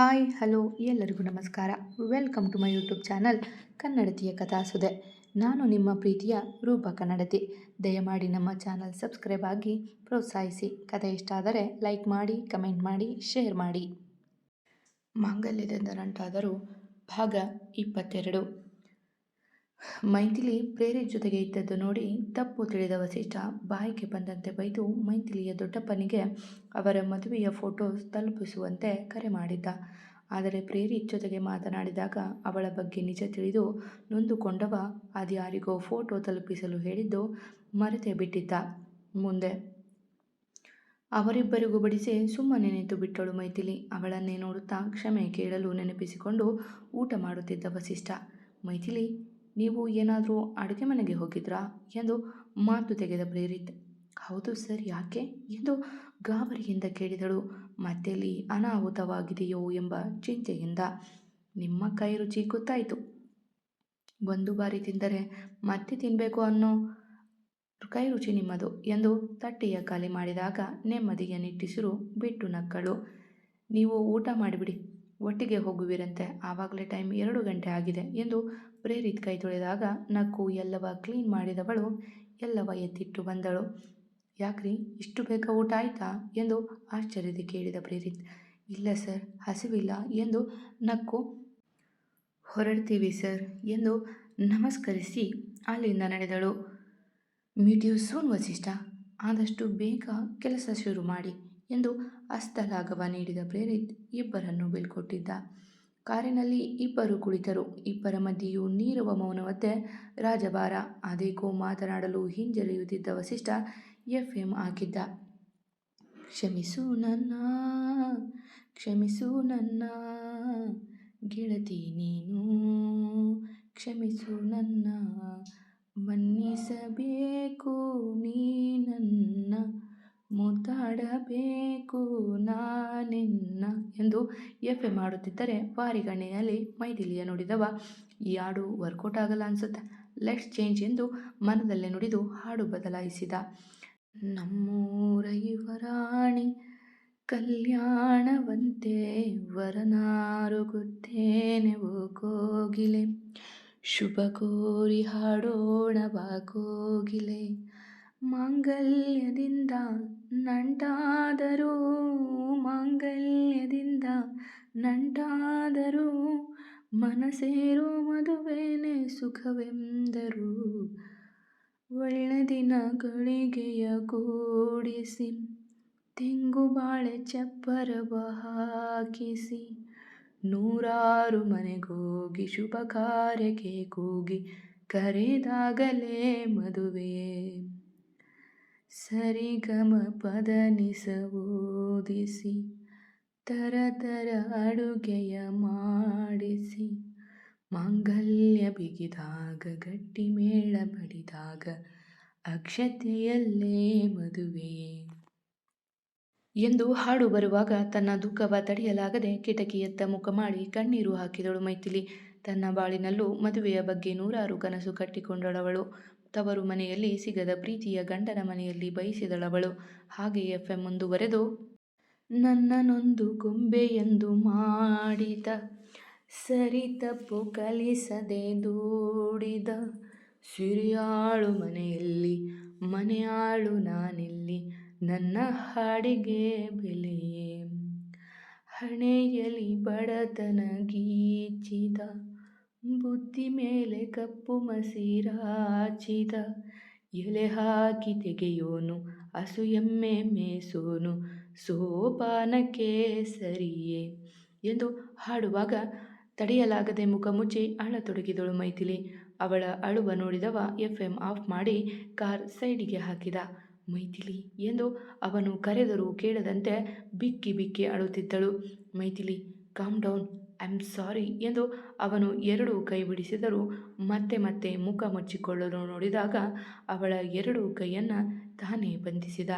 Hi, hello, ಎಲ್ಲರಿಗೂ ನಮಸ್ಕಾರ. Welcome to my YouTube channel ಕನ್ನಡತಿಯ ಕಥಾಸುದೆ ನಾನು ನಿಮ್ಮ ಪ್ರೀತಿಯ ರೂಪ ಕನ್ನಡತಿ. ದಯಮಾಡಿ ನಮ್ಮ ಚಾನಲ್ ಸಬ್ಸ್ಕ್ರೈಬ್ ಆಗಿ ಪ್ರೋತ್ಸಾಹಿಸಿ. ಕಥೆ ಇಷ್ಟ ಆದರೆ ಲೈಕ್ ಮಾಡಿ, ಕಮೆಂಟ್ ಮಾಡಿ, ಶೇರ್ ಮಾಡಿ. ಮಾಂಗಲ್ಯದಿಂದ ನಂಟಾದರೂ ಭಾಗ ಇಪ್ಪತ್ತೆರಡು. ಮೈಥಿಲಿ ಪ್ರೇರಿ ಜೊತೆಗೆ ಇದ್ದದ್ದು ನೋಡಿ ತಪ್ಪು ತಿಳಿದ ವಸಿಷ್ಠ ಬಾಯಿಗೆ ಬಂದಂತೆ ಬೈದು ಮೈಥಿಲಿಯ ದೊಡ್ಡಪ್ಪನಿಗೆ ಅವರ ಮದುವೆಯ ಫೋಟೋಸ್ ತಲುಪಿಸುವಂತೆ ಕರೆ ಮಾಡಿದ್ದ. ಆದರೆ ಪ್ರೇರಿ ಜೊತೆಗೆ ಮಾತನಾಡಿದಾಗ ಅವಳ ಬಗ್ಗೆ ನಿಜ ತಿಳಿದು ನೊಂದುಕೊಂಡವ ಅದ್ಯಾರಿಗೋ ಫೋಟೋ ತಲುಪಿಸಲು ಹೇಳಿದ್ದು ಮರೆತೇ ಬಿಟ್ಟಿದ್ದ. ಮುಂದೆ, ಅವರಿಬ್ಬರಿಗೂ ಬಡಿಸಿ ಸುಮ್ಮನೆ ನಿಂತು ಬಿಟ್ಟಳು ಮೈಥಿಲಿ. ಅವಳನ್ನೇ ನೋಡುತ್ತಾ ಕ್ಷಮೆ ಕೇಳಲು ನೆನಪಿಸಿಕೊಂಡು ಊಟ ಮಾಡುತ್ತಿದ್ದ ವಸಿಷ್ಠ ಮೈಥಿಲಿ ನೀವು ಏನಾದರೂ ಅಡುಗೆ ಮನೆಗೆ ಹೋಗಿದ್ರಾ ಎಂದು ಮಾತು ತೆಗೆದ ಪ್ರೇರಿತ್. ಹೌದು ಸರ್, ಯಾಕೆ ಎಂದು ಗಾಬರಿಯಿಂದ ಕೇಳಿದಳು. ಮತ್ತೆಲ್ಲಿ ಅನಾಹುತವಾಗಿದೆಯೋ ಎಂಬ ಚಿಂತೆಯಿಂದ ನಿಮ್ಮ ಕೈ ರುಚಿ ಗೊತ್ತಾಯಿತು. ಒಂದು ಬಾರಿ ತಿಂದರೆ ಮತ್ತೆ ತಿನ್ನಬೇಕು ಅನ್ನೋ ಕೈ ರುಚಿ ನಿಮ್ಮದು ಎಂದು ತಟ್ಟೆಯ ಖಾಲಿ ಮಾಡಿದಾಗ ನೆಮ್ಮದಿಯ ನಿಟ್ಟಿಸಿರು ಬಿಟ್ಟು ನಕ್ಕಳು. ನೀವು ಊಟ ಮಾಡಿಬಿಡಿ. ಒಟ್ಟಿಗೆ ಹೋಗುವಿರಂತೆ. ಆವಾಗಲೇ ಟೈಮ್ ಎರಡು ಗಂಟೆ ಆಗಿದೆ ಎಂದು ಪ್ರೇರಿತ್ ಕೈ ತೊಳೆದಾಗ ನಕ್ಕು ಎಲ್ಲವ ಕ್ಲೀನ್ ಮಾಡಿದವಳು ಎಲ್ಲವ ಎತ್ತಿಟ್ಟು ಬಂದಳು. ಯಾಕ್ರಿ, ಇಷ್ಟು ಬೇಗ ಊಟ ಆಯ್ತಾ? ಎಂದು ಆಶ್ಚರ್ಯದ ಕೇಳಿದ ಪ್ರೇರಿತ್. ಇಲ್ಲ ಸರ್ ಹಸಿವಿಲ್ಲ ಎಂದು ನಕ್ಕು, ಹೊರಡ್ತೀವಿ ಸರ್ ಎಂದು ನಮಸ್ಕರಿಸಿ ಅಲ್ಲಿಂದ ನಡೆದಳು. Meet soon Vasishtha. ಆದಷ್ಟು ಬೇಗ ಕೆಲಸ ಶುರು ಮಾಡಿ ಎಂದು ಹಸ್ತಲಾಘವ ನೀಡಿದ ಪ್ರೇರಿತ್ ಇಬ್ಬರನ್ನು ಬೀಳ್ಕೊಟ್ಟಿದ್ದ. ಕಾರಿನಲ್ಲಿ ಇಬ್ಬರು ಕುಳಿತರು. ಇಬ್ಬರ ಮಧ್ಯೆಯೂ ನೀರುವ ಮೌನವತ್ತೆ. ರಾಜಭಾರ ಅದೇಕೋ ಮಾತನಾಡಲು ಹಿಂಜರಿಯುತ್ತಿದ್ದ ವಸಿಷ್ಠ ಎಫ್ ಎಂ ಹಾಕಿದ್ದ. ಕ್ಷಮಿಸು ನನ್ನ ಕ್ಷಮಿಸು ನನ್ನ, ಗೆಳತಿ ನೀನು. ಕ್ಷಮಿಸು ನನ್ನ, ಮನ್ನಿಸಬೇಕು ನೀ ನನ್ನ. ಮುದ್ದಾಡಬೇಕು ನಾನಿನ್ನ ಎಂದು ಎಫೆ ಮಾಡುತ್ತಿದ್ದರೆ ಪಾರಿಗಣೆಯಲ್ಲಿ ಮೈದಿಲಿಯ ನುಡಿದವ, ಈ ವರ್ಕೌಟ್ ಆಗಲ್ಲ ಅನ್ಸುತ್ತೆ. ಲೆಟ್ಸ್ ಚೇಂಜ್ ಎಂದು ಮನದಲ್ಲೇ ನುಡಿದು ಹಾಡು ಬದಲಾಯಿಸಿದ. ನಮ್ಮೂರ ಇವರಾಣಿ ಕಲ್ಯಾಣವಂತೆ ವರನಾರು ಕೋಗಿಲೆ. ಶುಭ ಕೋರಿ ಹಾಡೋಣ ಬಾ ಕೋಗಿಲೆ. ಮಾಂಗಲ್ಯದಿಂದ ನಂಟಾದರೂ ಮಾಂಗಲ್ಯದಿಂದ ನಂಟಾದರೂ ಮನಸೇರು ಮದುವೆನೆ ಸುಖವೆಂದರು. ಒಳ್ಳೆ ದಿನ ಗಳಿಗೆಯ ಕೂಡಿಸಿ, ತೆಂಗು ಬಾಳೆ ಚಪ್ಪರವ ಹಾಕಿಸಿ, ನೂರಾರು ಮನೆಗೋಗಿ ಶುಭ ಕಾರ್ಯಕ್ಕೆ ಕೂಗಿ, ಕರೆದಾಗಲೇ ಮದುವೆ ಸರಿಗಮ ಪದ ಓದಿಸಿ ತರ ತರ ಅಡುಗೆಯ ಮಾಡಿಸಿ, ಮಾಂಗಲ್ಯ ಬಿಗಿದಾಗ, ಗಟ್ಟಿ ಮೇಳ ಬಡಿದಾಗ, ಅಕ್ಷತೆಯಲ್ಲೇ ಮದುವೆ ಎಂದು ಹಾಡು ಬರುವಾಗ ತನ್ನ ದುಃಖವ ತಡೆಯಲಾಗದೆ ಕಿಟಕಿಯತ್ತ ಮುಖ ಮಾಡಿ ಕಣ್ಣೀರು ಹಾಕಿದಳು ಮೈಥಿಲಿ. ತನ್ನ ಬಾಳಿನಲ್ಲೂ ಮದುವೆಯ ಬಗ್ಗೆ ನೂರಾರು ಕನಸು ಕಟ್ಟಿಕೊಂಡಳವಳು. ತವರು ಮನೆಯಲ್ಲಿ ಸಿಗದ ಪ್ರೀತಿಯ ಗಂಡನ ಮನೆಯಲ್ಲಿ ಬಯಸಿದಳವಳು. ಹಾಗೆ ಎಫ್ ಎಂ ಮುಂದುವರೆದು, ನನ್ನನೊಂದು ಎಂದು ಮಾಡಿದ ಸರಿ ತಪ್ಪು ಕಲಿಸದೆ ದೂಡಿದ ಸಿರಿಯಾಳು ಮನೆಯಲ್ಲಿ, ಮನೆಯಾಳು ನಾನಿಲ್ಲಿ, ನನ್ನ ಹಾಡಿಗೆ ಬೆಲೆಯೇ? ಹಣೆಯಲ್ಲಿ ಬಡತನ ಗೀಚಿದ ಬುದ್ಧಿ ಮೇಲೆ ಕಪ್ಪು ಮಸೀರಾಚಿದ ಎಲೆ ಹಾಕಿ ತೆಗೆಯೋನು, ಹಸು ಎಮ್ಮೆ ಮೇಸೋನು ಸೋಪಾನಕ್ಕೆ ಸರಿಯೇ ಎಂದು ಹಾಡುವಾಗ ತಡೆಯಲಾಗದೆ ಮುಖ ಮುಚ್ಚಿ ಅಳತೊಡಗಿದಳು ಮೈಥಿಲಿ. ಅವಳ ಅಳುವ ನೋಡಿದವ ಎಫ್ ಎಂ ಆಫ್ ಮಾಡಿ ಕಾರ್ ಸೈಡಿಗೆ ಹಾಕಿದ. ಮೈಥಿಲಿ ಎಂದು ಅವನು ಕರೆದರೂ ಕೇಳದಂತೆ ಬಿಕ್ಕಿ ಬಿಕ್ಕಿ ಅಳುತ್ತಿದ್ದಳು. Maithili, calm down I am sorry ಎಂದು ಅವನು ಎರಡು ಕೈ ಬಿಡಿಸಿದರೂ ಮತ್ತೆ ಮತ್ತೆ ಮುಖ ಮುಚ್ಚಿಕೊಳ್ಳಲು ನೋಡಿದಾಗ ಅವಳ ಎರಡು ಕೈಯನ್ನು ತಾನೇ ಬಂಧಿಸಿದ.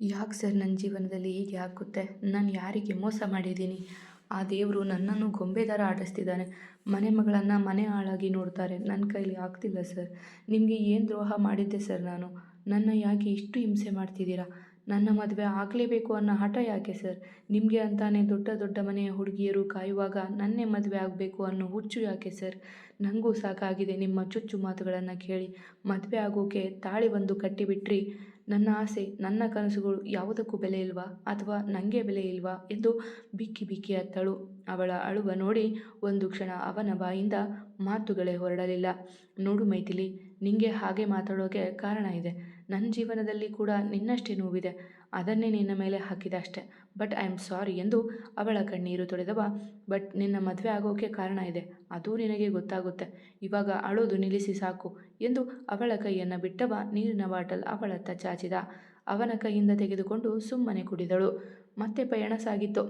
ಯಾಕೆ ಸರ್ ನನ್ನ ಜೀವನದಲ್ಲಿ ಹೀಗೆ ಹಾಕುತ್ತೆ ನಾನು ಯಾರಿಗೆ ಮೋಸ ಮಾಡಿದ್ದೀನಿ? ಆ ದೇವರು ನನ್ನನ್ನು ಗೊಂಬೆ ಥರ ಆಡಿಸ್ತಿದ್ದಾನೆ ಮನೆ ಮಗಳನ್ನು ಮನೆ ಹಾಳಾಗಿ ನೋಡ್ತಾರೆ. ನನ್ನ ಕೈಲಿ ಆಗ್ತಿಲ್ಲ ಸರ್. ನಿಮಗೆ ಏನು ದ್ರೋಹ ಮಾಡಿದ್ದೆ ಸರ್ ನಾನು? ನನ್ನ ಯಾಕೆ ಇಷ್ಟು ಹಿಂಸೆ ಮಾಡ್ತಿದ್ದೀರಾ? ನನ್ನ ಮದುವೆ ಆಗಲೇಬೇಕು ಅನ್ನೋ ಹಠ ಯಾಕೆ ಸರ್? ನಿಮಗೆ ಅಂತಾನೆ ದೊಡ್ಡ ದೊಡ್ಡ ಮನೆಯ ಹುಡುಗಿಯರು ಕಾಯುವಾಗ ನನ್ನೇ ಮದುವೆ ಆಗಬೇಕು ಅನ್ನೋ ಹುಚ್ಚು ಯಾಕೆ ಸರ್? ನನಗೂ ಸಾಕಾಗಿದೆ ನಿಮ್ಮ ಚುಚ್ಚು ಮಾತುಗಳನ್ನು ಕೇಳಿ. ಮದುವೆ ಆಗೋಕೆ ತಾಳಿ ಒಂದು ಕಟ್ಟಿಬಿಟ್ರಿ. ನನ್ನ ಆಸೆ, ನನ್ನ ಕನಸುಗಳು ಯಾವುದಕ್ಕೂ ಬೆಲೆ ಇಲ್ವಾ? ಅಥವಾ ನನಗೆ ಬೆಲೆ ಇಲ್ವಾ? ಎಂದು ಬಿಕ್ಕಿ ಬಿಕ್ಕಿ ಅತ್ತಳು. ಅವಳ ಅಳುವ ನೋಡಿ ಒಂದು ಕ್ಷಣ ಅವನ ಬಾಯಿಂದ ಮಾತುಗಳೇ ಹೊರಡಲಿಲ್ಲ. ನೋಡು ಮೈಥಿಲಿ, ನಿಂಗೆ ಹಾಗೆ ಮಾತಾಡೋಕೆ ಕಾರಣ ಇದೆ. ನನ್ನ ಜೀವನದಲ್ಲಿ ಕೂಡ ನಿನ್ನಷ್ಟೇ ನೋವಿದೆ. ಅದನ್ನೇ ನಿನ್ನ ಮೇಲೆ ಹಾಕಿದಷ್ಟೆ. ಬಟ್ ಐ ಆಮ್ ಸಾರಿ ಎಂದು ಅವಳ ಕಣ್ಣೀರು ತೊಳೆದವ. ಬಟ್ ನಿನ್ನ ಮದುವೆ ಆಗೋಕೆ ಕಾರಣ ಇದೆ. ಅದು ನಿನಗೆ ಗೊತ್ತಾಗುತ್ತೆ. ಇವಾಗ ಅಳೋದು ನಿಲ್ಲಿಸಿ ಸಾಕು ಎಂದು ಅವಳ ಕೈಯನ್ನು ಬಿಟ್ಟವ ನೀರಿನ ಬಾಟಲ್ ಅವಳತ್ತ ಚಾಚಿದ. ಅವನ ಕೈಯಿಂದ ತೆಗೆದುಕೊಂಡು ಸುಮ್ಮನೆ ಕುಡಿದಳು. ಮತ್ತೆ ಪಯಣ ಸಾಗಿತ್ತು.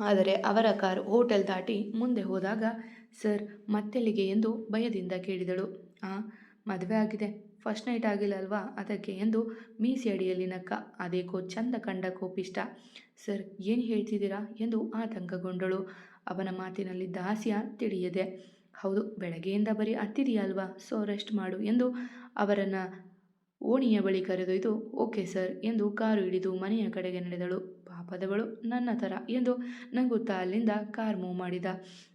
ಆದರೆ ಅವರ ಕಾರ್ ಹೋಟೆಲ್ ದಾಟಿ ಮುಂದೆ ಹೋದಾಗ, ಸರ್, ಮತ್ತೆಲ್ಲಿಗೆ? ಎಂದು ಭಯದಿಂದ ಕೇಳಿದಳು. ಆ, ಮದುವೆ ಆಗಿದೆ. ಫಸ್ಟ್ ನೈಟ್ ಆಗಿಲ್ಲ ಅಲ್ವಾ? ಅದಕ್ಕೆ ಎಂದು ಮೀಸಿ ಅಡಿಯಲ್ಲಿ ನಕ್ಕ, ಅದೇಕೋ ಚಂದ ಕಂಡ ಕೋಪಿಷ್ಟ. ಸರ್, ಏನು ಹೇಳ್ತಿದ್ದೀರಾ? ಎಂದು ಆತಂಕಗೊಂಡಳು. ಅವನ ಮಾತಿನಲ್ಲಿ ದಾಸ್ಯ ತಿಳಿಯದೆ, ಹೌದು, ಬೆಳಗ್ಗೆಯಿಂದ ಬರೀ ಹತ್ತಿದೆಯಲ್ವಾ ಸೊ, ರೆಸ್ಟ್ ಮಾಡು ಎಂದು ಅವರನ್ನು ಓಣಿಯ ಬಳಿ ಕರೆದೊಯ್ದು, ಓಕೆ ಸರ್ ಎಂದು ಕಾರು ಹಿಡಿದು ಮನೆಯ ಕಡೆಗೆ ನಡೆದಳು. ಪಾಪದವಳು ನನ್ನ ಥರ ಎಂದು ನಂಗುತ್ತಾ ಅಲ್ಲಿಂದ ಕಾರ್ ಮೂವ್ ಮಾಡಿದ.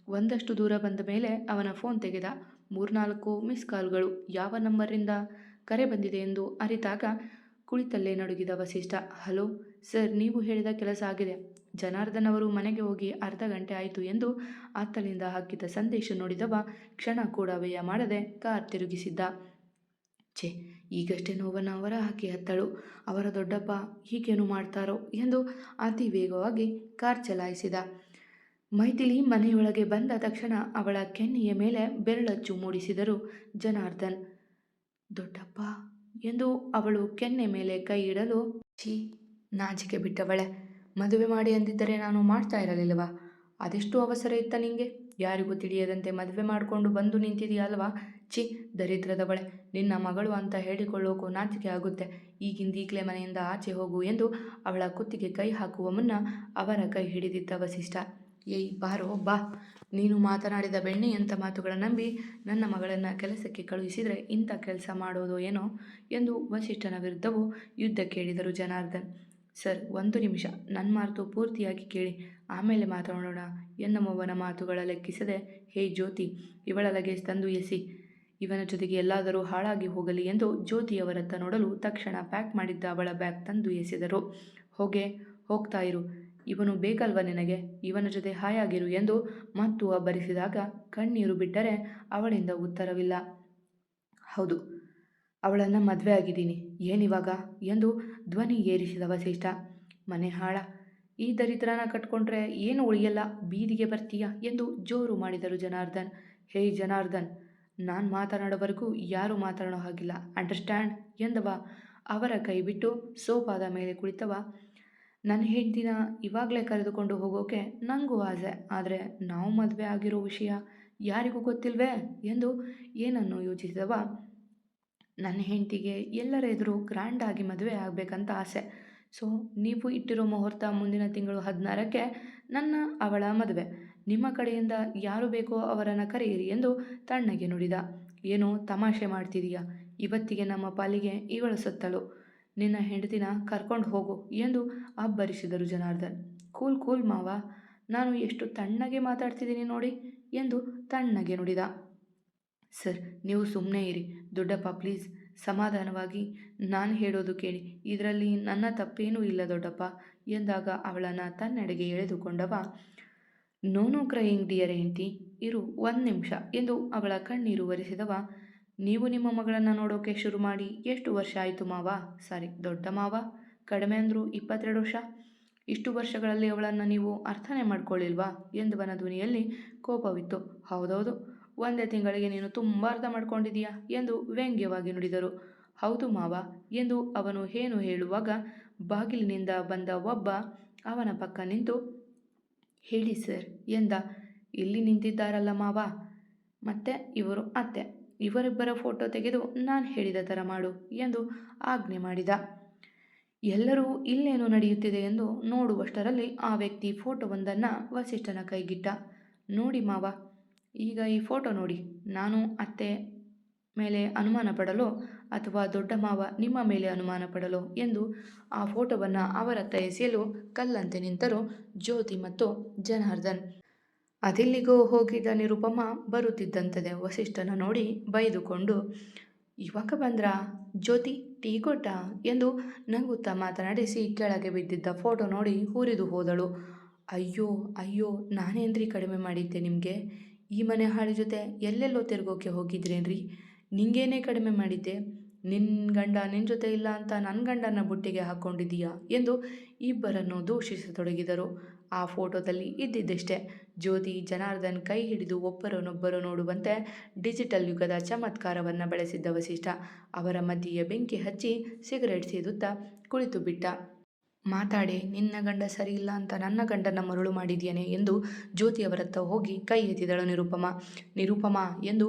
ಒಂದಷ್ಟು ದೂರ ಬಂದ ಮೇಲೆ ಅವನ ಫೋನ್ ತೆಗೆದ. ಮೂರ್ನಾಲ್ಕು ಮಿಸ್ ಕಾಲ್ಗಳು ಯಾವ ನಂಬರಿಂದ ಕರೆ ಬಂದಿದೆ ಎಂದು ಅರಿತಾಗ ಕುಳಿತಲ್ಲೇ ನಡುಗಿದ ವಸಿಷ್ಠ, ಹಲೋ, ಸರ್, ನೀವು ಹೇಳಿದ ಕೆಲಸ ಆಗಿದೆ. ಜನಾರ್ದನ್ ಅವರು ಮನೆಗೆ ಹೋಗಿ ಅರ್ಧ ಗಂಟೆ ಆಯಿತು ಎಂದು ಆತನಿಂದ ಹಾಕಿದ ಸಂದೇಶ ನೋಡಿದವ ಕ್ಷಣ ಕೂಡ ವ್ಯಯ ಮಾಡದೆ ಕಾರ್ ತಿರುಗಿಸಿದ್ದ. ಛೇ, ಈಗಷ್ಟೇ ನೋವನ್ನು ಅವರ ಹಾಕಿ ಹತ್ತಳು. ಅವರ ದೊಡ್ಡಪ್ಪ ಹೀಗೇನು ಮಾಡ್ತಾರೋ ಎಂದು ಅತಿ ವೇಗವಾಗಿ ಕಾರ್ ಚಲಾಯಿಸಿದ. ಮೈಥಿಲಿ ಮನೆಯೊಳಗೆ ಬಂದ ತಕ್ಷಣ ಅವಳ ಕೆನ್ನೆಯ ಮೇಲೆ ಬೆರಳಚ್ಚು ಮೂಡಿಸಿದರು ಜನಾರ್ದನ್. ದೊಡ್ಡಪ್ಪ ಎಂದು ಅವಳು ಕೆನ್ನೆ ಮೇಲೆ ಕೈ ಇಡಲು, ಛೀ, ನಾಚಿಕೆ ಬಿಟ್ಟವಳೆ. ಮದುವೆ ಮಾಡಿ ಅಂದಿದ್ದರೆ ನಾನು ಮಾಡ್ತಾ ಇರಲಿಲ್ಲವಾ? ಅದೆಷ್ಟು ಅವಸರ ಇತ್ತ ನಿಂಗೆ? ಯಾರಿಗೂ ತಿಳಿಯದಂತೆ ಮದುವೆ ಮಾಡಿಕೊಂಡು ಬಂದು ನಿಂತಿದೆಯಲ್ವಾ ಛೀ, ದರಿದ್ರದವಳೆ. ನಿನ್ನ ಮಗಳು ಅಂತ ಹೇಳಿಕೊಳ್ಳೋಕು ನಾಚಿಕೆ ಆಗುತ್ತೆ. ಈಗಿಂದೀಗಲೇ ಮನೆಯಿಂದ ಆಚೆ ಹೋಗು ಎಂದು ಅವಳ ಕುತ್ತಿಗೆ ಕೈ ಹಾಕುವ ಮುನ್ನ ಅವರ ಕೈ ಹಿಡಿದಿದ್ದ ವಸಿಷ್ಠ. ಏಯ್ ಬಾರೋ, ಬಾ. ನೀನು ಮಾತನಾಡಿದ ಬೆಣ್ಣೆಯಂಥ ಮಾತುಗಳ ನಂಬಿ ನನ್ನ ಮಗಳನ್ನು ಕೆಲಸಕ್ಕೆ ಕಳುಹಿಸಿದರೆ ಇಂಥ ಕೆಲಸ ಮಾಡೋದು ಏನೋ ಎಂದು ವಸಿಷ್ಠನ ವಿರುದ್ಧವೂ ಯುದ್ಧ ಕೇಳಿದರು ಜನಾರ್ದನ್. ಸರ್, ಒಂದು ನಿಮಿಷ. ನನ್ನ ಮಾತು ಪೂರ್ತಿಯಾಗಿ ಕೇಳಿ. ಆಮೇಲೆ ಮಾತನಾಡೋಣ ಎನ್ನಮ್ಮವನ ಮಾತುಗಳ ಲೆಕ್ಕಿಸದೆ, ಹೇ ಜ್ಯೋತಿ, ಇವಳ ಲಗೇಜ್ ತಂದು ಎಸಿ. ಇವನ ಜೊತೆಗೆ ಎಲ್ಲಾದರೂ ಹಾಳಾಗಿ ಹೋಗಲಿ ಎಂದು ಜ್ಯೋತಿಯವರತ್ತ ನೋಡಲು ತಕ್ಷಣ ಪ್ಯಾಕ್ ಮಾಡಿದ್ದ ಅವಳ ಬ್ಯಾಗ್ ತಂದು ಎಸೆದರು. ಹೋಗೆ, ಹೋಗ್ತಾ ಇರು. ಇವನು ಬೇಕಲ್ವ ನಿನಗೆ? ಇವನ ಜೊತೆ ಹಾಯಾಗಿರು ಎಂದು ಮತ್ತು ಅಬ್ಬರಿಸಿದಾಗ ಕಣ್ಣೀರು ಬಿಟ್ಟರೆ ಅವಳಿಂದ ಉತ್ತರವಿಲ್ಲ. ಹೌದು, ಅವಳನ್ನು ಮದುವೆ ಆಗಿದ್ದೀನಿ. ಏನಿವಾಗ? ಎಂದು ಧ್ವನಿ ಏರಿಸಿದ ವಸಿಷ್ಠ ಮನೆ ಹಾಳ. ಈ ದರಿದ್ರನ ಕಟ್ಕೊಂಡ್ರೆ ಏನು ಉಳಿಯಲ್ಲ? ಬೀದಿಗೆ ಬರ್ತೀಯ? ಎಂದು ಜೋರು ಮಾಡಿದರು ಜನಾರ್ದನ್. ಹೇ ಜನಾರ್ದನ್, ನಾನು ಮಾತನಾಡೋವರೆಗೂ ಯಾರೂ ಮಾತನಾಡೋ ಹಾಗಿಲ್ಲ, ಅಂಡರ್ಸ್ಟ್ಯಾಂಡ್? ಎಂದವ ಅವರ ಕೈ ಬಿಟ್ಟು ಸೋಫಾದ ಮೇಲೆ ಕುಳಿತವ ನನ್ನ ಹೆಂಡತಿನ ಇವಾಗಲೇ ಕರೆದುಕೊಂಡು ಹೋಗೋಕೆ ನನಗೂ ಆಸೆ. ಆದರೆ ನಾವು ಮದುವೆ ಆಗಿರೋ ವಿಷಯ ಯಾರಿಗೂ ಗೊತ್ತಿಲ್ವೇ? ಎಂದು ಏನನ್ನು ಯೋಚಿಸಿದವ. ನನ್ನ ಹೆಂಡತಿಗೆ ಎಲ್ಲರ ಎದುರು ಗ್ರ್ಯಾಂಡಾಗಿ ಮದುವೆ ಆಗಬೇಕಂತ ಆಸೆ. ಸೊ ನೀವು ಇಟ್ಟಿರೋ ಮುಹೂರ್ತ ಮುಂದಿನ ತಿಂಗಳು ಹದಿನಾರಕ್ಕೆ ನನ್ನ ಅವಳ ಮದುವೆ. ನಿಮ್ಮ ಕಡೆಯಿಂದ ಯಾರು ಬೇಕೋ ಅವರನ್ನು ಕರೆಯಿರಿ ಎಂದು ತಣ್ಣಗೆ ನುಡಿದ. ಏನೋ ತಮಾಷೆ ಮಾಡ್ತಿದೀಯಾ. ಇವತ್ತಿಗೆ ನಮ್ಮ ಪಾಲಿಗೆ ಇವಳ ಸತ್ತಳು. ನಿನ್ನ ಹೆಂಡತಿನ ಕರ್ಕೊಂಡು ಹೋಗು ಎಂದು ಅಬ್ಬರಿಸಿದರು ಜನಾರ್ದನ್. ಕೂಲ್ ಕೂಲ್ ಮಾವ, ನಾನು ಎಷ್ಟು ತಣ್ಣಗೆ ಮಾತಾಡ್ತಿದ್ದೀನಿ ನೋಡಿ ಎಂದು ತಣ್ಣಗೆ ನುಡಿದ. ಸರ್, ನೀವು ಸುಮ್ಮನೆ ಇರಿ. ದೊಡ್ಡಪ್ಪ, ಪ್ಲೀಸ್. ಸಮಾಧಾನವಾಗಿ ನಾನು ಹೇಳೋದು ಕೇಳಿ. ಇದರಲ್ಲಿ ನನ್ನ ತಪ್ಪೇನೂ ಇಲ್ಲ ದೊಡ್ಡಪ್ಪ ಎಂದಾಗ ಅವಳನ್ನು ತನ್ನೆಡೆಗೆ ಎಳೆದುಕೊಂಡವ ನೋನು ಕ್ರಯಿಂಗ್ ಡಿಯರ್ ಹೆಂಡತಿ, ಇರು ಒಂದು ನಿಮಿಷ ಎಂದು ಅವಳ ಕಣ್ಣೀರು ಒರೆಸಿದವ ನೀವು ನಿಮ್ಮ ಮಗಳನ್ನು ನೋಡೋಕೆ ಶುರು ಮಾಡಿ, ಎಷ್ಟು ವರ್ಷ ಆಯಿತು ಮಾವ? ಸಾರಿ, ದೊಡ್ಡ ಮಾವ, ಕಡಿಮೆ ಅಂದರೂ ಇಪ್ಪತ್ತೆರಡು ವರ್ಷ. ಇಷ್ಟು ವರ್ಷಗಳಲ್ಲಿ ಅವಳನ್ನು ನೀವು ಅರ್ಥನೇ ಮಾಡ್ಕೊಳ್ಳಿಲ್ವಾ ಎಂದುವನ ಧ್ವನಿಯಲ್ಲಿ ಕೋಪವಿತ್ತು. ಹೌದೌದು, ಒಂದೇ ತಿಂಗಳಿಗೆ ನೀನು ತುಂಬ ಅರ್ಥ ಮಾಡ್ಕೊಂಡಿದೀಯಾ ಎಂದು ವ್ಯಂಗ್ಯವಾಗಿ ನುಡಿದರು. ಹೌದು ಮಾವ, ಎಂದು ಅವನು ಏನು ಹೇಳುವಾಗ ಬಾಗಿಲಿನಿಂದ ಬಂದ ಒಬ್ಬ ಅವನ ಪಕ್ಕ ನಿಂತು, ಹೇಳಿ ಸರ್, ಎಂದ. ಇಲ್ಲಿ ನಿಂತಿದ್ದಾರಲ್ಲ ಮಾವ, ಮತ್ತೆ ಇವರು ಅತ್ತೆ. ಇವರಿಬ್ಬರ ಫೋಟೋ ತೆಗೆದು ನಾನು ಹೇಳಿದ ಥರ ಮಾಡು ಎಂದು ಆಜ್ಞೆ ಮಾಡಿದ. ಎಲ್ಲರೂ ಇಲ್ಲೇನು ನಡೆಯುತ್ತಿದೆ ಎಂದು ನೋಡುವಷ್ಟರಲ್ಲಿ ಆ ವ್ಯಕ್ತಿ ಫೋಟೋವೊಂದನ್ನು ವಸಿಷ್ಠನ ಕೈಗಿಟ್ಟ. ನೋಡಿ ಮಾವ, ಈಗ ಈ ಫೋಟೋ ನೋಡಿ. ನಾನು ಅತ್ತೆ ಮೇಲೆ ಅನುಮಾನ ಪಡಲೋ ಅಥವಾ ದೊಡ್ಡ ಮಾವ ನಿಮ್ಮ ಮೇಲೆ ಅನುಮಾನ ಪಡಲೋ ಎಂದು ಆ ಫೋಟೋವನ್ನು ಅವರತ್ತ ಎಸೆಯಲು ಕಲ್ಲಂತೆ ನಿಂತರು ಜ್ಯೋತಿ ಮತ್ತು ಜನಾರ್ದನ್. ಅದೆಲ್ಲಿಗೋ ಹೋಗಿದ್ದ ನಿರುಪಮ ಬರುತ್ತಿದ್ದಂತದೆ ವಸಿಷ್ಠನ ನೋಡಿ ಬೈದುಕೊಂಡು, ಇವಾಗ ಬಂದ್ರಾ? ಜ್ಯೋತಿ, ಟೀ ಕೊಟ್ಟ? ಎಂದು ನಗುತ್ತಾ ಮಾತನಾಡಿಸಿ ಕೆಳಗೆ ಬಿದ್ದಿದ್ದ ಫೋಟೋ ನೋಡಿ ಹುರಿದು ಹೋದಳು. ಅಯ್ಯೋ ಅಯ್ಯೋ, ನಾನೇನ್ರಿ ಕಡಿಮೆ ಮಾಡಿದ್ದೆ ನಿಮಗೆ? ಈ ಮನೆ ಹಾಳಿ ಜೊತೆ ಎಲ್ಲೆಲ್ಲೋ ತಿರ್ಗೋಕೆ ಹೋಗಿದ್ರೇನ್ರಿ? ನಿಂಗೇನೇ ಕಡಿಮೆ ಮಾಡಿದ್ದೆ? ನಿನ್ನ ಗಂಡ ನಿನ್ನ ಜೊತೆ ಇಲ್ಲ ಅಂತ ನನ್ನ ಗಂಡನ ಬುಟ್ಟಿಗೆ ಹಾಕ್ಕೊಂಡಿದ್ದೀಯಾ ಎಂದು ಇಬ್ಬರನ್ನು ದೂಷಿಸತೊಡಗಿದರು. ಆ ಫೋಟೋದಲ್ಲಿ ಇದ್ದಿದ್ದಷ್ಟೇ. ಜ್ಯೋತಿ ಜನಾರ್ದನ್ ಕೈ ಹಿಡಿದು ಒಬ್ಬರನ್ನೊಬ್ಬರು ನೋಡುವಂತೆ ಡಿಜಿಟಲ್ ಯುಗದ ಚಮತ್ಕಾರವನ್ನು ಬಳಸಿದ್ದ ವಸಿಷ್ಠ. ಅವರ ಮಧ್ಯೆಯ ಬೆಂಕಿ ಹಚ್ಚಿ ಸಿಗರೇಟ್ ಸೇದುತ್ತಾ ಕುಳಿತು ಬಿಟ್ಟ. ಮಾತಾಡಿ, ನಿನ್ನ ಗಂಡ ಸರಿಯಿಲ್ಲ ಅಂತ ನನ್ನ ಗಂಡನ ಮರುಳು ಮಾಡಿದ್ಯೇನೆ ಎಂದು ಜ್ಯೋತಿಯವರತ್ತ ಹೋಗಿ ಕೈ ಎತ್ತಿದಳು ನಿರುಪಮ. ನಿರುಪಮ ಎಂದು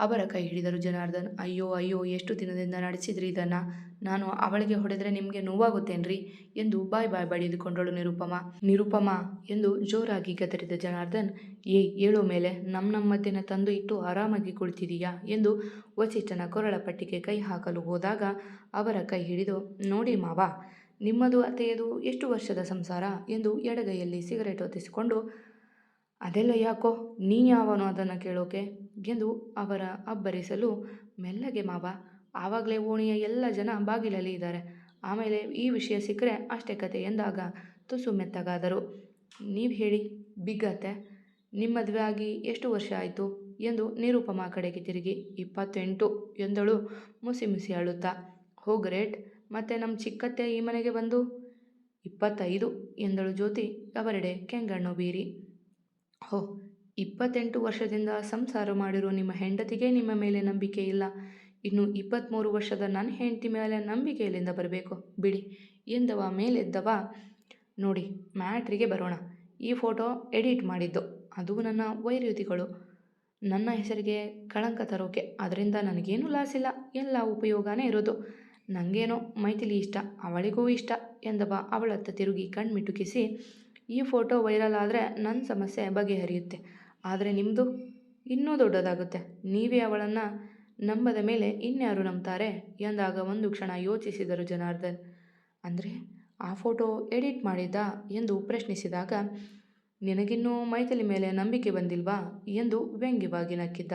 ಅವರ ಕೈ ಹಿಡಿದರು ಜನಾರ್ದನ್. ಅಯ್ಯೋ ಅಯ್ಯೋ, ಎಷ್ಟು ದಿನದಿಂದ ನಡೆಸಿದ್ರಿ ಇದನ್ನು? ನಾನು ಅವಳಿಗೆ ಹೊಡೆದರೆ ನಿಮಗೆ ನೋವಾಗುತ್ತೇನ್ರಿ? ಎಂದು ಬಾಯ್ ಬಾಯ್ ಬಡಿದುಕೊಂಡಳು ನಿರುಪಮ. ನಿರುಪಮ ಎಂದು ಜೋರಾಗಿ ಗದರಿದ ಜನಾರ್ದನ್, ಏ ಏಳೋ ಮೇಲೆ ನಮ್ಮ ನಮ್ಮ ಮಧ್ಯೆನ ತಂದು ಇಟ್ಟು ಆರಾಮಾಗಿ ಕುಳಿತಿದೀಯಾ? ಎಂದು ವಸಿಷ್ಠನ ಕೊರಳ ಪಟ್ಟಿಗೆ ಕೈ ಹಾಕಲು ಹೋದಾಗ ಅವರ ಕೈ ಹಿಡಿದು, ನೋಡಿ ಮಾವ, ನಿಮ್ಮದು ಅತ್ತೆಯದು ಎಷ್ಟು ವರ್ಷದ ಸಂಸಾರ? ಎಂದು ಎಡಗೈಯಲ್ಲಿ ಸಿಗರೇಟ್ ಹೊತ್ತಿಸಿಕೊಂಡು, ಅದೆಲ್ಲ ಯಾಕೋ? ನೀ ಯಾವನು ಅದನ್ನು ಕೇಳೋಕೆ? ಎಂದು ಅವರ ಅಬ್ಬರಿಸಲು ಮೆಲ್ಲಗೆ ಮಾವ, ಆವಾಗಲೇ ಓಣಿಯ ಎಲ್ಲ ಜನ ಬಾಗಿಲಲ್ಲಿ ಇದ್ದಾರೆ. ಆಮೇಲೆ ಈ ವಿಷಯ ಸಿಕ್ಕರೆ ಅಷ್ಟೇ ಕತೆ ಎಂದಾಗ ತುಸು ಮೆತ್ತಗಾದರು. ನೀವು ಹೇಳಿ ಬಿಗ್ಗತ್ತೆ ನಿಮ್ಮ ಮದುವೆ ಆಗಿ ಎಷ್ಟು ವರ್ಷ ಆಯಿತು ಎಂದು ನಿರುಪಮ ಕಡೆಗೆ ತಿರುಗಿ, ಇಪ್ಪತ್ತೆಂಟು ಎಂದಳು ಮುಸಿ ಮುಸಿ ಅಳುತ್ತಾ. ಹೋ ಗ್ರೇಟ್ ಮತ್ತು ನಮ್ಮ ಚಿಕ್ಕತ್ತೆ ಈ ಮನೆಗೆ ಬಂದು? ಇಪ್ಪತ್ತೈದು ಎಂದಳು ಜ್ಯೋತಿ, ಅವರೆಡೆ ಕೆಂಗಣ್ಣು ಬೀರಿ. ಹೋ ಇಪ್ಪತ್ತೆಂಟು ವರ್ಷದಿಂದ ಸಂಸಾರ ಮಾಡಿರೋ ನಿಮ್ಮ ಹೆಂಡತಿಗೆ ನಿಮ್ಮ ಮೇಲೆ ನಂಬಿಕೆ ಇಲ್ಲ. ಇನ್ನು ಇಪ್ಪತ್ತ್ಮೂರು ವರ್ಷದ ನನ್ನ ಹೆಂಡತಿ ಮೇಲೆ ನಂಬಿಕೆ ಎಲ್ಲಿಂದ ಬರಬೇಕು. ಬಿಡಿ, ಎಂದವ ಮೇಲೆದ್ದವ. ನೋಡಿ, ಮ್ಯಾಟ್ರಿಗೆ ಬರೋಣ. ಈ ಫೋಟೋ ಎಡಿಟ್ ಮಾಡಿದ್ದು. ಅದು ನನ್ನ ವೈರ್ಯುತಿಗಳು. ನನ್ನ ಹೆಸರಿಗೆ ಕಳಂಕ ತರೋಕೆ. ಅದರಿಂದ ನನಗೇನು ಲಾಸ್ ಇಲ್ಲ. ಎಲ್ಲ ಉಪಯೋಗನೇ ಇರೋದು. ನನಗೇನೋ ಮೈಥಿಲಿ ಇಷ್ಟ, ಅವಳಿಗೂ ಇಷ್ಟ, ಎಂದವ ಅವಳತ್ತ ತಿರುಗಿ ಕಣ್ಮಿಟುಕಿಸಿ. ಈ ಫೋಟೋ ವೈರಲ್ ಆದರೆ ನನ್ನ ಸಮಸ್ಯೆ ಬಗೆಹರಿಯುತ್ತೆ. ಆದರೆ ನಿಮ್ಮದು ಇನ್ನೂ ದೊಡ್ಡದಾಗುತ್ತೆ. ನೀವೇ ಅವಳನ್ನು ನಂಬದ ಮೇಲೆ ಇನ್ಯಾರು ನಂಬ್ತಾರೆ? ಎಂದಾಗ ಒಂದು ಕ್ಷಣ ಯೋಚಿಸಿದರು ಜನಾರ್ದನ್. ಅಂದರೆ ಆ ಫೋಟೋ ಎಡಿಟ್ ಮಾಡಿದ್ದ ಎಂದು ಪ್ರಶ್ನಿಸಿದಾಗ, ನಿನಗಿನ್ನೂ ಮೈಥಿಲಿ ಮೇಲೆ ನಂಬಿಕೆ ಬಂದಿಲ್ವಾ? ಎಂದು ವ್ಯಂಗ್ಯವಾಗಿ ನಕ್ಕಿದ್ದ.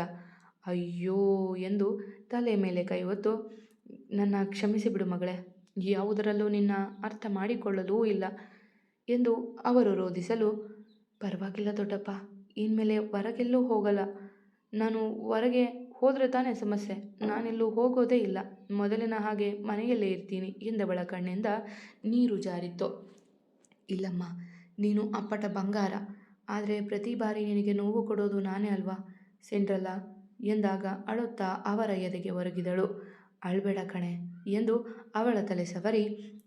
ಅಯ್ಯೋ ಎಂದು ತಲೆ ಮೇಲೆ ಕೈ ಹೊತ್ತು ನನ್ನ ಕ್ಷಮಿಸಿಬಿಡು ಮಗಳೇ, ಯಾವುದರಲ್ಲೂ ನಿನ್ನ ಅರ್ಥ ಮಾಡಿಕೊಳ್ಳಲೂ ಇಲ್ಲ ಎಂದು ಅವರು ರೋಧಿಸಲು, ಪರವಾಗಿಲ್ಲ ದೊಡ್ಡಪ್ಪ. ಇನ್ಮೇಲೆ ಹೊರಗೆಲ್ಲೂ ಹೋಗಲ್ಲ. ನಾನು ಹೊರಗೆ ಹೋದರೆ ತಾನೇ ಸಮಸ್ಯೆ. ನಾನೆಲ್ಲೂ ಹೋಗೋದೇ ಇಲ್ಲ. ಮೊದಲಿನ ಹಾಗೆ ಮನೆಯಲ್ಲೇ ಇರ್ತೀನಿ. ಎಂದ ಕಣ್ಣಿಂದ ನೀರು ಜಾರಿತ್ತು. ಇಲ್ಲಮ್ಮ, ನೀನು ಅಪ್ಪಟ ಬಂಗಾರ. ಆದರೆ ಪ್ರತಿ ಬಾರಿ ನಿನಗೆ ನೋವು ಕೊಡೋದು ನಾನೇ ಅಲ್ವಾ? ಸೆಂಡ್ರಲ್ಲ? ಎಂದಾಗ ಅಳುತ್ತಾ ಅವರ ಎದೆಗೆ ಒರಗಿದಳು. ಅಳ್ಬೇಡ ಕಣೆ ಎಂದು ಅವಳ ತಲೆ ಸವರಿ,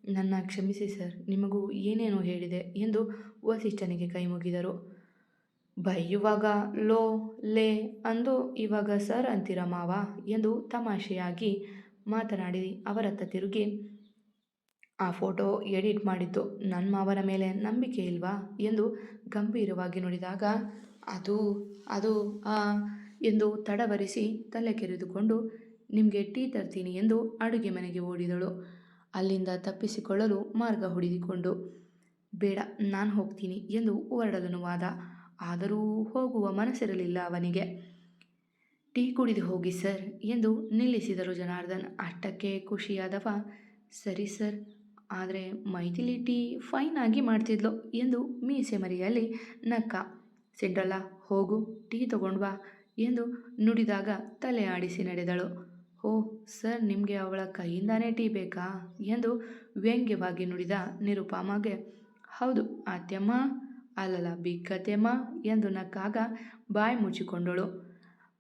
ನನ್ನ ಕ್ಷಮಿಸಿ ಸರ್, ನಿಮಗೂ ಏನೇನೋ ಹೇಳಿದೆ ಎಂದು ವಸಿಷ್ಠನಿಗೆ ಕೈ ಬೈಯುವಾಗ ಲೋ, ಲೇ ಅಂದು ಇವಾಗ ಸರ್ ಅಂತೀರ ಮಾವ ಎಂದು ತಮಾಷೆಯಾಗಿ ಮಾತನಾಡಿ ಅವರತ್ತ ತಿರುಗಿ, ಆ ಫೋಟೋ ಎಡಿಟ್ ಮಾಡಿದ್ದು ನನ್ನ ಮಾವನ ಮೇಲೆ ನಂಬಿಕೆ ಇಲ್ವಾ ಎಂದು ಗಂಭೀರವಾಗಿ ನೋಡಿದಾಗ, ಅದು ಅದು, ಆ ಎಂದು ತಡವರಿಸಿ ತಲೆ ಕೆರೆದುಕೊಂಡು, ನಿಮಗೆ ಟೀ ತರ್ತೀನಿ ಎಂದು ಅಡುಗೆ ಮನೆಗೆ ಓಡಿದಳು. ಅಲ್ಲಿಂದ ತಪ್ಪಿಸಿಕೊಳ್ಳಲು ಮಾರ್ಗ ಹುಡುಕಿಕೊಂಡು ಬೇಡ, ನಾನು ಹೋಗ್ತೀನಿ ಎಂದು ಹೊರಡಲನು ವಾದ. ಆದರೂ ಹೋಗುವ ಮನಸ್ಸಿರಲಿಲ್ಲ ಅವನಿಗೆ. ಟೀ ಕುಡಿದು ಹೋಗಿ ಸರ್ ಎಂದು ನಿಲ್ಲಿಸಿದರು ಜನಾರ್ದನ್. ಅಷ್ಟಕ್ಕೆ ಖುಷಿಯಾದವ, ಸರಿ ಸರ್, ಆದರೆ ಮೈಥಿಲಿ ಟೀ ಫೈನ್ ಆಗಿ ಮಾಡ್ತಿದ್ಲು ಎಂದು ಮೀಸೆ ಮರಿಯಲ್ಲಿ ನಕ್ಕ, ಸಿಂಡ್ರಲ್ಲ, ಹೋಗು, ಟೀ ತಗೊಂಡ್ವಾ ಎಂದು ನುಡಿದಾಗ ತಲೆ ಆಡಿಸಿ ನಡೆದಳು. ಓ, ಸರ್, ನಿಮಗೆ ಅವಳ ಕೈಯಿಂದಾನೇ ಟೀ ಬೇಕಾ? ಎಂದು ವ್ಯಂಗ್ಯವಾಗಿ ನುಡಿದ ನಿರುಪಾಮಗೆ, ಹೌದು ಅತ್ಯಮ್ಮ ಅಲ್ಲಲ್ಲ ಬಿಕ್ಕತೆಮ್ಮ ಎಂದು ನಕ್ಕಾಗ ಬಾಯಿ ಮುಚ್ಚಿಕೊಂಡಳು.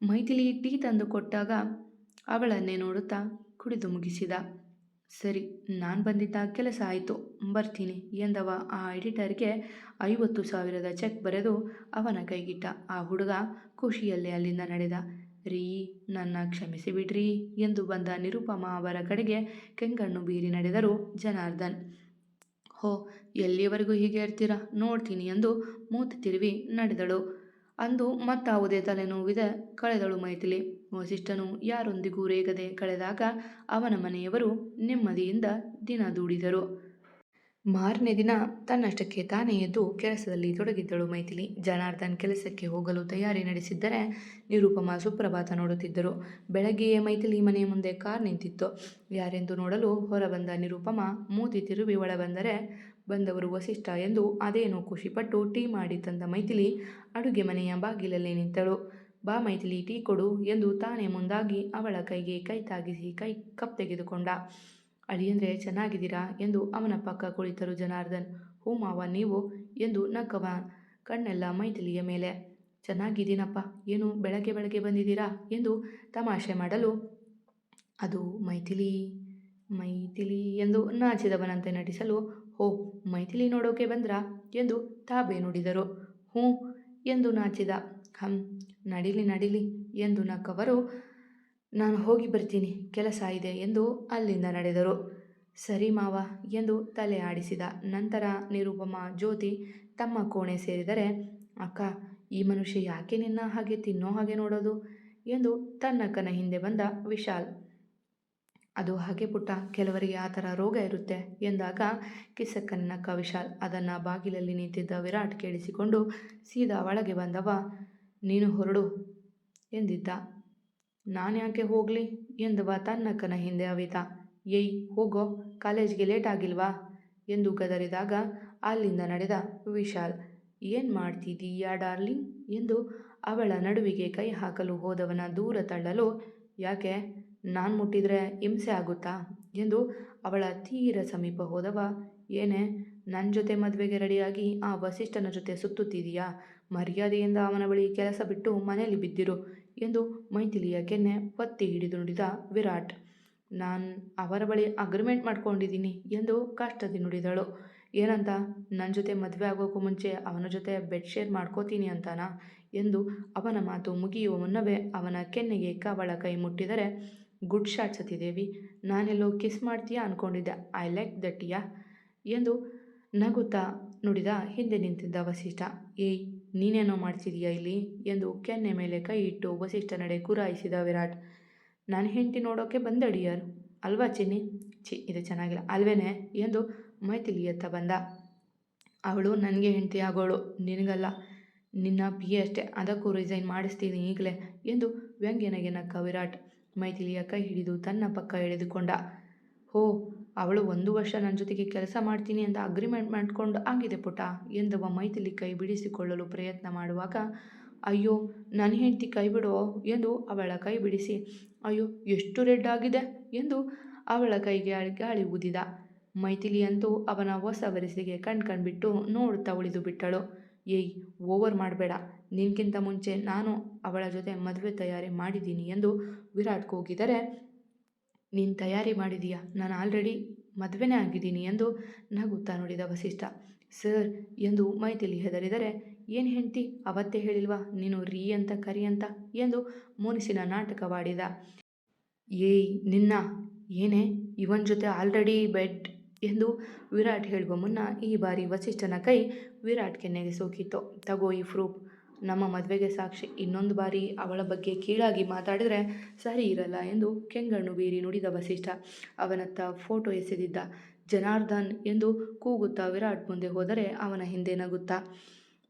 ಮೈಥಿಲಿ ಟೀ ತಂದು ಕೊಟ್ಟಾಗ ಅವಳನ್ನೇ ನೋಡುತ್ತಾ ಕುಡಿದು ಮುಗಿಸಿದ. ಸರಿ, ನಾನು ಬಂದಿದ್ದ ಕೆಲಸ ಆಯಿತು, ಬರ್ತೀನಿ ಎಂದವ ಆ ಎಡಿಟರ್ಗೆ ಐವತ್ತು ಸಾವಿರದ ಚೆಕ್ ಬರೆದು ಅವನ ಕೈಗಿಟ್ಟ. ಆ ಹುಡುಗ ಖುಷಿಯಲ್ಲೇ ಅಲ್ಲಿಂದ ನಡೆದ. ರೀ, ನನ್ನ ಕ್ಷಮಿಸಿ ಬಿಡ್ರಿ ಎಂದು ಬಂದ ನಿರುಪಮ ಅವರ ಕಡೆಗೆ ಕೆಂಗಣ್ಣು ಬೀರಿ ನಡೆದರು ಜನಾರ್ದನ್ ಹೋ ಎಲ್ಲಿಯವರೆಗೂ ಹೀಗೆ ಇರ್ತೀರಾ? ನೋಡ್ತೀನಿ ಎಂದು ಮೂತಿ ತಿರುವಿ ನಡೆದಳು. ಅಂದು ಮತ್ತಾವುದೇ ತಲೆನೋವಿದೆ, ಕಳೆದಳು ಮೈಥಿಲಿ. ವಸಿಷ್ಠನು ಯಾರೊಂದಿಗೂ ರೇಗದೆ ಕಳೆದಾಗ ಅವನ ಮನೆಯವರು ನೆಮ್ಮದಿಯಿಂದ ದಿನ ದೂಡಿದರು. ಮಾರನೇ ದಿನ ತನ್ನಷ್ಟಕ್ಕೆ ತಾನೇ ಎದ್ದು ಕೆಲಸದಲ್ಲಿ ತೊಡಗಿದ್ದಳು ಮೈಥಿಲಿ. ಜನಾರ್ದನ್ ಕೆಲಸಕ್ಕೆ ಹೋಗಲು ತಯಾರಿ ನಡೆಸಿದ್ದರೆ ನಿರುಪಮ ಸುಪ್ರಭಾತ ನೋಡುತ್ತಿದ್ದರು. ಬೆಳಗ್ಗೆಯೇ ಮೈಥಿಲಿ ಮನೆಯ ಮುಂದೆ ಕಾರ್ ನಿಂತಿತ್ತು. ಯಾರೆಂದು ನೋಡಲು ಹೊರಬಂದ ನಿರುಪಮ ಮೂತಿ ತಿರುವಿ ಒಳಬಂದರೆ ಬಂದವರು ವಸಿಷ್ಠ ಎಂದು ಅದೇನೋ ಖುಷಿಪಟ್ಟು ಟೀ ಮಾಡಿ ತಂದ ಮೈಥಿಲಿ ಅಡುಗೆ ಮನೆಯ ಬಾಗಿಲಲ್ಲಿ ನಿಂತಳು. ಬಾ ಮೈಥಿಲಿ ಟೀ ಕೊಡು ಎಂದು ತಾನೇ ಮುಂದಾಗಿ ಅವಳ ಕೈಗೆ ಕೈ ತಾಗಿಸಿ ಕೈ ಕಪ್ ತೆಗೆದುಕೊಂಡ. ಅಳಿಯಂದ್ರೆ ಚೆನ್ನಾಗಿದ್ದೀರಾ ಎಂದು ಅವನ ಪಕ್ಕ ಕುಳಿತರು ಜನಾರ್ದನ್. ಹೂ ಮಾವ, ನೀವು? ಎಂದು ನಕ್ಕವ ಕಣ್ಣೆಲ್ಲ ಮೈಥಿಲಿಯ ಮೇಲೆ. ಚೆನ್ನಾಗಿದ್ದೀನಪ್ಪ, ಏನು ಬೆಳಗ್ಗೆ ಬೆಳಗ್ಗೆ ಬಂದಿದ್ದೀರಾ ಎಂದು ತಮಾಷೆ ಮಾಡಲು. ಅದು ಮೈಥಿಲಿ ಮೈಥಿಲಿ ಎಂದು ನಾಚಿದವನಂತೆ ನಟಿಸಲು. ಹೋ, ಮೈಥಿಲಿ ನೋಡೋಕೆ ಬಂದ್ರಾ ಎಂದು ತಾಬೆ ನುಡಿದರು. ಹ್ಞೂ ಎಂದು ನಾಚಿದ. ಹಂ ನಡಿಲಿ ನಡಿಲಿ ಎಂದು ನಕ್ಕವರು ನಾನು ಹೋಗಿ ಬರ್ತೀನಿ, ಕೆಲಸ ಇದೆ ಎಂದು ಅಲ್ಲಿಂದ ನಡೆದರು. ಸರಿ ಮಾವ ಎಂದು ತಲೆ ಆಡಿಸಿದ ನಂತರ ನಿರುಪಮ, ಜ್ಯೋತಿ ತಮ್ಮ ಕೋಣೆ ಸೇರಿದರೆ, ಅಕ್ಕ, ಈ ಮನುಷ್ಯ ಯಾಕೆ ನಿನ್ನ ಹಾಗೆ ತಿನ್ನೋ ಹಾಗೆ ನೋಡೋದು? ಎಂದು ತನ್ನಕ್ಕನ ಹಿಂದೆ ಬಂದ ವಿಶಾಲ್. ಅದು ಹಾಗೆ ಪುಟ್ಟ, ಕೆಲವರಿಗೆ ಆ ಥರ ರೋಗ ಇರುತ್ತೆ, ಎಂದಾಗ ಕಿಸಕ್ಕನಕ್ಕ ವಿಶಾಲ್ ಅದನ್ನು ಬಾಗಿಲಲ್ಲಿ ನಿಂತಿದ್ದ ವಿರಾಟ್ ಕೇಳಿಸಿಕೊಂಡು ಸೀದಾ ಒಳಗೆ ಬಂದವ. ನೀನು ಹೊರಡು, ಎಂದಿದ್ದ. ನಾನು ಯಾಕೆ ಹೋಗಲಿ? ಎಂದವ ತನ್ನಕ್ಕನ ಹಿಂದೆ ಅವಿತ. ಏಯ್, ಹೋಗೋ, ಕಾಲೇಜ್ಗೆ ಲೇಟ್ ಆಗಿಲ್ವಾ? ಎಂದು ಗದರಿದಾಗ ಅಲ್ಲಿಂದ ನಡೆದ ವಿಶಾಲ್. ಏನು ಮಾಡ್ತಿದ್ದೀಯಾ ಡಾರ್ಲಿಂಗ್? ಎಂದು ಅವಳ ನಡುವಿಗೆ ಕೈ ಹಾಕಲು ಹೋದವನ ದೂರ ತಳ್ಳಲು, ಯಾಕೆ? ನಾನು ಮುಟ್ಟಿದರೆ ಹಿಂಸೆ ಆಗುತ್ತಾ? ಎಂದು ಅವಳ ತೀರ ಸಮೀಪ ಹೋದವ. ಏನೇ ನನ್ನ ಜೊತೆ ಮದುವೆಗೆ ರೆಡಿಯಾಗಿ ಆ ವಸಿಷ್ಠನ ಜೊತೆ ಸುತ್ತುತ್ತಿದೀಯಾ? ಮರ್ಯಾದೆಯಿಂದ ಅವನ ಬಳಿ ಕೆಲಸ ಬಿಟ್ಟು ಮನೆಯಲ್ಲಿ ಬಿದ್ದಿರು. ಎಂದು ಮೈಥಿಲಿಯ ಕೆನ್ನೆ ಒತ್ತಿ ಹಿಡಿದು ನುಡಿದ ವಿರಾಟ್, ನಾನು ಅವರ ಬಳಿ ಅಗ್ರಿಮೆಂಟ್ ಮಾಡ್ಕೊಂಡಿದ್ದೀನಿ ಎಂದು ಕಷ್ಟದಿ ನುಡಿದಳು. ಏನಂತ? ನನ್ನ ಜೊತೆ ಮದುವೆ ಆಗೋಕ್ಕೂ ಮುಂಚೆ ಅವನ ಜೊತೆ ಬೆಡ್ ಶೇರ್ ಮಾಡ್ಕೋತೀನಿ ಅಂತಾನಾ? ಎಂದು ಅವನ ಮಾತು ಮುಗಿಯುವ ಮುನ್ನವೇ ಅವನ ಕೆನ್ನೆಗೆ ಕವಳ ಕೈ ಮುಟ್ಟಿದರೆ, ಗುಡ್ ಶಾಟ್ ಸತಿದೇವಿ, ನಾನೆಲ್ಲೋ ಕಿಸ್ ಮಾಡ್ತೀಯಾ ಅಂದ್ಕೊಂಡಿದ್ದೆ ಐ ಲೈಕ್ ದಟ್ಟಿಯಾ ಎಂದು ನಗುತ್ತಾ ನುಡಿದ ಹಿಂದೆ ನಿಂತಿದ್ದ ವಸಿಷ್ಠ. ಏಯ್ ನೀನೇನೋ ಮಾಡ್ತಿದೀಯಾ ಇಲ್ಲಿ? ಎಂದು ಕೆನ್ನೆ ಮೇಲೆ ಕೈ ಇಟ್ಟು ವಸಿಷ್ಠ ನಡೆ ಗುರಾಯಿಸಿದ ವಿರಾಟ್. ನನ್ನ ಹೆಂಡತಿ ನೋಡೋಕೆ ಬಂದಡಿಯರ್ ಅಲ್ವಾ ಚಿನ್ನಿ? ಚಿ ಇದು ಚೆನ್ನಾಗಿಲ್ಲ. ಅಲ್ವೇನೆ? ಎಂದು ಮೈತಿಲಿಯತ್ತ ಬಂದ. ಅವಳು ನನಗೆ ಹೆಂಡತಿ ಆಗೋಳು. ನಿನಗಲ್ಲ. ನಿನ್ನ ಪಿ ಅಷ್ಟೇ. ಅದಕ್ಕೂ ರಿಸೈನ್ ಮಾಡಿಸ್ತೀನಿ ಈಗಲೇ ಎಂದು ವ್ಯಂಗ್ಯನಗೆ ನಕ್ಕ ವಿರಾಟ್. ಮೈಥಿಲಿಯ ಕೈ ಹಿಡಿದು ತನ್ನ ಪಕ್ಕ ಎಳೆದುಕೊಂಡ. ಹೋ ಅವಳು ಒಂದು ವರ್ಷ ನನ್ನ ಜೊತೆಗೆ ಕೆಲಸ ಮಾಡ್ತೀನಿ ಅಂತ ಅಗ್ರಿಮೆಂಟ್ ಮಾಡ್ಕೊಂಡು, ಆಗಿದೆ ಪುಟ ಎಂದವ ಮೈಥಿಲಿ ಕೈ ಬಿಡಿಸಿಕೊಳ್ಳಲು ಪ್ರಯತ್ನ ಮಾಡುವಾಗ, ಅಯ್ಯೋ ನನ್ನ ಹೆಂಡತಿ ಕೈ ಬಿಡೋ, ಎಂದು ಅವಳ ಕೈ ಬಿಡಿಸಿ, ಅಯ್ಯೋ, ಎಷ್ಟು ರೆಡ್ ಆಗಿದೆ, ಎಂದು ಅವಳ ಕೈಗೆ ಗಾಳಿ ಊದಿದ. ಮೈಥಿಲಿಯಂತೂ ಅವನ ಹೊಸ ವರಿಸಿಗೆ ಕಣ್ಕಂಡ್ಬಿಟ್ಟು ನೋಡುತ್ತಾ ಉಳಿದು ಬಿಟ್ಟಳು. ಏಯ್ ಓವರ್ ಮಾಡಬೇಡ. ನಿನ್ಗಿಂತ ಮುಂಚೆ ನಾನು ಅವಳ ಜೊತೆ ಮದುವೆ ತಯಾರಿ ಮಾಡಿದ್ದೀನಿ, ಎಂದು ವಿರಾಟ್ ಕೂಗಿದರೆ ನೀನು ತಯಾರಿ ಮಾಡಿದೀಯಾ? ನಾನು ಆಲ್ರೆಡಿ ಮದುವೆನೇ ಆಗಿದ್ದೀನಿ ಎಂದು ನಗುತ್ತಾ ನೋಡಿದ ವಸಿಷ್ಠ. ಸರ್, ಎಂದು ಮೈತಿಲಿ ಹೆದರಿದರೆ, ಏನು ಹೆಂಡ್ತಿ, ಅವತ್ತೇ ಹೇಳಿಲ್ವಾ? ನೀನು ರೀ ಅಂತ, ಕರಿ ಅಂತ ಎಂದು ಮುನಿಸಿನ ನಾಟಕವಾಡಿದ ಏಯ್, ನಿನ್ನ, ಏನೇ? ಇವನ್ ಜೊತೆ ಆಲ್ರೆಡಿ ಬೆಡ್ ಎಂದು ವಿರಾಟ್ ಹೇಳುವ ಮುನ್ನ ಈ ಬಾರಿ ವಸಿಷ್ಠನ ಕೈ ವಿರಾಟ್ ಕೆನ್ನೆಗೆ ಸೋಕಿತ್ತು ತಗೋ ಈ ಪ್ರೂಫ್ ನಮ್ಮ ಮದುವೆಗೆ ಸಾಕ್ಷಿ. ಇನ್ನೊಂದು ಬಾರಿ ಅವಳ ಬಗ್ಗೆ ಕೀಳಾಗಿ ಮಾತಾಡಿದರೆ ಸರಿ ಇರಲ್ಲ ಎಂದು ಕೆಂಗಣ್ಣು ಬೀರಿ ನುಡಿದ ವಸಿಷ್ಠ. ಅವನತ್ತ ಫೋಟೋ ಎಸೆದಿದ್ದ ಜನಾರ್ದನ್ ಎಂದು ಕೂಗುತ್ತಾ ವಿರಾಟ್ ಮುಂದೆ ಹೋದರೆ ಅವನ ಹಿಂದೆ ನಗುತ್ತಾ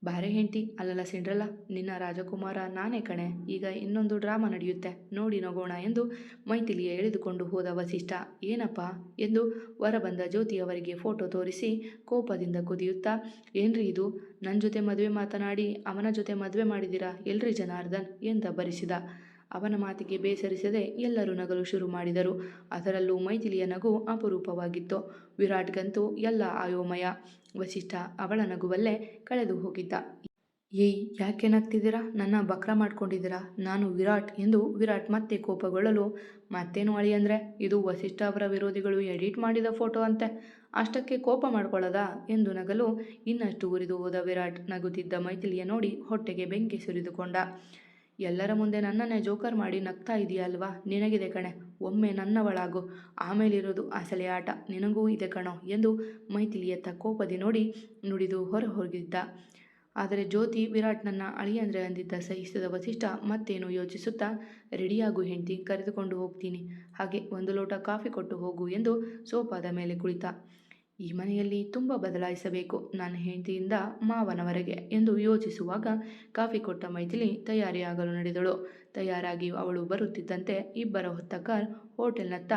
ಬಾರೆ ಹೆಂಡತಿ, ಅಲ್ಲಲ್ಲ ಸಿಂಡ್ರಲ್ಲ, ನಿನ್ನ ರಾಜಕುಮಾರ ನಾನೇ ಕಣೆ. ಈಗ ಇನ್ನೊಂದು ಡ್ರಾಮಾ ನಡೆಯುತ್ತೆ. ನೋಡಿ ನಗೋಣ ಎಂದು ಮೈಥಿಲಿಯ ಎಳೆದುಕೊಂಡು ಹೋದ ವಸಿಷ್ಠ, ಏನಪ್ಪ ಎಂದು ಹೊರಬಂದ ಜ್ಯೋತಿಯವರಿಗೆ ಫೋಟೋ ತೋರಿಸಿ ಕೋಪದಿಂದ ಕುದಿಯುತ್ತಾ, ಏನ್ರಿ ಇದು? ನನ್ನ ಜೊತೆ ಮದುವೆ ಮಾತನಾಡಿ, ಅವನ ಜೊತೆ ಮದುವೆ ಮಾಡಿದಿರಾ? ಎಲ್ರಿ ಜನಾರ್ದನ್, ಎಂದ ಭರಿಸಿದ ಅವನ ಮಾತಿಗೆ ಬೇಸರಿಸದೆ ಎಲ್ಲರೂ ನಗಲು ಶುರು ಮಾಡಿದರು. ಅದರಲ್ಲೂ ಮೈಥಿಲಿಯ ನಗು ಅಪರೂಪವಾಗಿತ್ತು. ವಿರಾಟ್ಗಂತೂ ಎಲ್ಲ ಆಯೋಮಯ. ವಸಿಷ್ಠ ಅವಳ ನಗುವಲ್ಲೇ ಕಳೆದು ಹೋಗಿದ್ದ. ಏಯ್, ಯಾಕೆ ನಗ್ತಿದ್ದೀರಾ? ನನ್ನ ಬಕ್ರ ಮಾಡ್ಕೊಂಡಿದ್ದೀರಾ? ನಾನು ವಿರಾಟ್ ಎಂದು ವಿರಾಟ್ ಮತ್ತೆ ಕೋಪಗೊಳ್ಳಲು, ಮತ್ತೇನು ಅಳಿ ಅಂದರೆ? ಇದು ವಸಿಷ್ಠ ಅವರ ವಿರೋಧಿಗಳು ಎಡಿಟ್ ಮಾಡಿದ ಫೋಟೋ ಅಂತೆ. ಅಷ್ಟಕ್ಕೆ ಕೋಪ ಮಾಡ್ಕೊಳ್ಳೋದಾ? ಎಂದು ನಗಲು ಇನ್ನಷ್ಟು ಉರಿದು ಹೋದ ವಿರಾಟ್ ನಗುತ್ತಿದ್ದ ಮೈಥಿಲಿಯ ನೋಡಿ ಹೊಟ್ಟೆಗೆ ಬೆಂಕಿ ಸುರಿದುಕೊಂಡ. ಎಲ್ಲರ ಮುಂದೆ ನನ್ನನ್ನೇ ಜೋಕರ್ ಮಾಡಿ ನಗ್ತಾ ಇದೆಯಲ್ವಾ ನಿನಗಿದೆ ಕಣೆ. ಒಮ್ಮೆ ನನ್ನವಳಾಗು. ಆಮೇಲಿರೋದು ಅಸಲಿ ಆಟ. ನಿನಗೂ ಇದೆ ಕಣೋ ಎಂದು ಮೈಥಿಲಿಯತ್ತ ಕೋಪದಿ ನೋಡಿ ನುಡಿದು ಹೊರ ಹೋಗಿದ್ದ. ಆದರೆ ಜ್ಯೋತಿ ವಿರಾಟ್ನನ್ನ ಅಳಿಯಂದ್ರೆ ಅಂದಿದ್ದ ಸಹಿಸಿದ ವಸಿಷ್ಠ ಮತ್ತೇನು ಯೋಚಿಸುತ್ತಾ, ರೆಡಿಯಾಗು ಹೆಂಡತಿ, ಕರೆದುಕೊಂಡು ಹೋಗ್ತೀನಿ. ಹಾಗೆ ಒಂದು ಲೋಟ ಕಾಫಿ ಕೊಟ್ಟು ಹೋಗು ಎಂದು ಸೋಫಾದ ಮೇಲೆ ಕುಳಿತ. ಈ ಮನೆಯಲ್ಲಿ ತುಂಬ ಬದಲಾಯಿಸಬೇಕು ನನ್ನ ಹೆಂಡತಿಯಿಂದ ಮಾವನವರೆಗೆ ಎಂದು ಯೋಚಿಸುವಾಗ ಕಾಫಿ ಕೊಟ್ಟ ಮೈಥಿಲಿ ತಯಾರಿಯಾಗಲು ನಡೆದಳು. ತಯಾರಾಗಿ ಅವಳು ಬರುತ್ತಿದ್ದಂತೆ ಇಬ್ಬರ ಹೊತ್ತ ಕಾರ್ ಹೋಟೆಲ್ನತ್ತ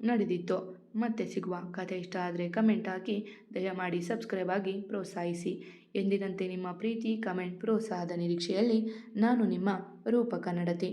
ನಡೆದಿತ್ತು. ಮತ್ತೆ ಸಿಗುವ ಕಥೆ ಇಷ್ಟ ಆದರೆ ಕಮೆಂಟ್ ಹಾಕಿ, ದಯಮಾಡಿ ಸಬ್ಸ್ಕ್ರೈಬ್ ಆಗಿ ಪ್ರೋತ್ಸಾಹಿಸಿ. ಎಂದಿನಂತೆ ನಿಮ್ಮ ಪ್ರೀತಿ, ಕಮೆಂಟ್, ಪ್ರೋತ್ಸಾಹದ ನಿರೀಕ್ಷೆಯಲ್ಲಿ ನಾನು ನಿಮ್ಮ ರೂಪ ಕನ್ನಡತಿ